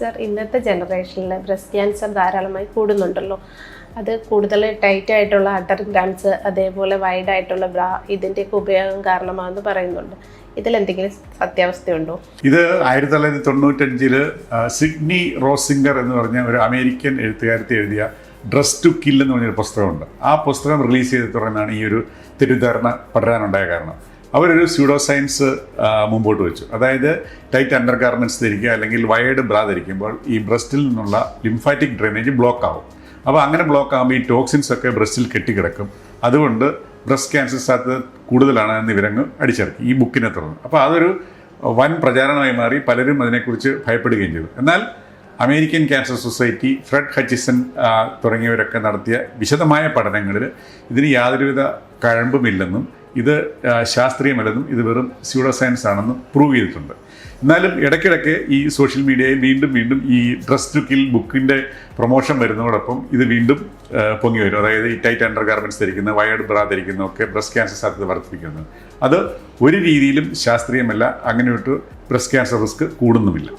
Sir ഇന്നത്തെ ജനറേഷനിൽ breast cancer ധാരാളമായി കൂടുന്നുണ്ടല്ലോ. അത് കൂടുതൽ ടൈറ്റ് ആയിട്ടുള്ള അട്ടർ ഗ്രാൻസ് അതേപോലെ വൈഡ് ആയിട്ടുള്ള ബ്രാ ഇതിന്റെയൊക്കെ ഉപയോഗം കാരണമാണെന്ന് പറയുന്നുണ്ട്. ഇതിൽ എന്തെങ്കിലും സത്യാവസ്ഥയുണ്ടോ? ഇത് ആയിരത്തി തൊള്ളായിരത്തി തൊണ്ണൂറ്റഞ്ചിൽ ആ, സിഡ്നി റോസിംഗർ എന്ന് പറഞ്ഞ ഒരു അമേരിക്കൻ എഴുത്തുകാരത്തെ എഴുതിയ ഡ്രസ് ടു കിൽ എന്ന് പറഞ്ഞൊരു പുസ്തകമുണ്ട്. ആ പുസ്തകം റിലീസ് ചെയ്ത് തുടങ്ങുന്നതാണ് ഈ ഒരു തെറ്റിദ്ധാരണ പടരാനുണ്ടായ കാരണം. അവരൊരു സ്യൂഡോ സയൻസ് മുമ്പോട്ട് വെച്ചു. അതായത് ടൈറ്റ് അണ്ടർ ഗാർമെന്റ്സ് ധരിക്കുക അല്ലെങ്കിൽ വയേർഡ് ബ്രാ ധരിക്കുമ്പോൾ ഈ ബ്രസ്റ്റിൽ നിന്നുള്ള ലിംഫാറ്റിക് ഡ്രെയിനേജ് ബ്ലോക്ക് ആവും. അപ്പോൾ അങ്ങനെ ബ്ലോക്ക് ആകുമ്പോൾ ഈ ടോക്സിൻസ് ഒക്കെ ബ്രസ്റ്റിൽ കെട്ടിക്കിടക്കും. അതുകൊണ്ട് ബ്രസ്റ്റ് ക്യാൻസർ സാധ്യത കൂടുതലാണ് എന്ന് ഇവരങ്ങ് അടിച്ചിറക്കി ഈ ബുക്കിനെ തുടർന്ന്. അപ്പോൾ അതൊരു വൻ പ്രചാരണമായി മാറി പലരും അതിനെക്കുറിച്ച് ഭയപ്പെടുകയും ചെയ്തു. എന്നാൽ American cancer society Fred Hutchison തുടങ്ങിയവരൊക്കെ നടത്തിയ വിശദമായ പഠനങ്ങളിൽ ഇതിന് യാതൊരുവിധ കഴമ്പുമില്ലെന്നും ഇത് ശാസ്ത്രീയമല്ലെന്നും ഇത് വെറും സ്യൂഡോ സയൻസ് ആണെന്നും പ്രൂവ് ചെയ്തിട്ടുണ്ട്. എന്നാലും ഇടയ്ക്കിടയ്ക്ക് ഈ സോഷ്യൽ മീഡിയയിൽ വീണ്ടും വീണ്ടും ഈ ഡ്രസ് ടു കിൽ ബുക്കിന്റെ പ്രൊമോഷൻ വരുന്നതോടൊപ്പം ഇത് വീണ്ടും പൊങ്ങി വരും. അതായത് ഈ ടൈറ്റ് അണ്ടർ ഗാർമെന്റ്സ് ധരിക്കുന്ന വയേർഡ് ബ്രാ ധരിക്കുന്നതൊക്കെ ബ്രസ്റ്റ് ക്യാൻസർ സാധ്യത വർദ്ധിപ്പിക്കുന്നത് അത് ഒരു രീതിയിലും ശാസ്ത്രീയമല്ല അങ്ങനെ ഒരു ബ്രസ്റ്റ് ക്യാൻസർ റിസ്ക് കൂടുന്നുമില്ല.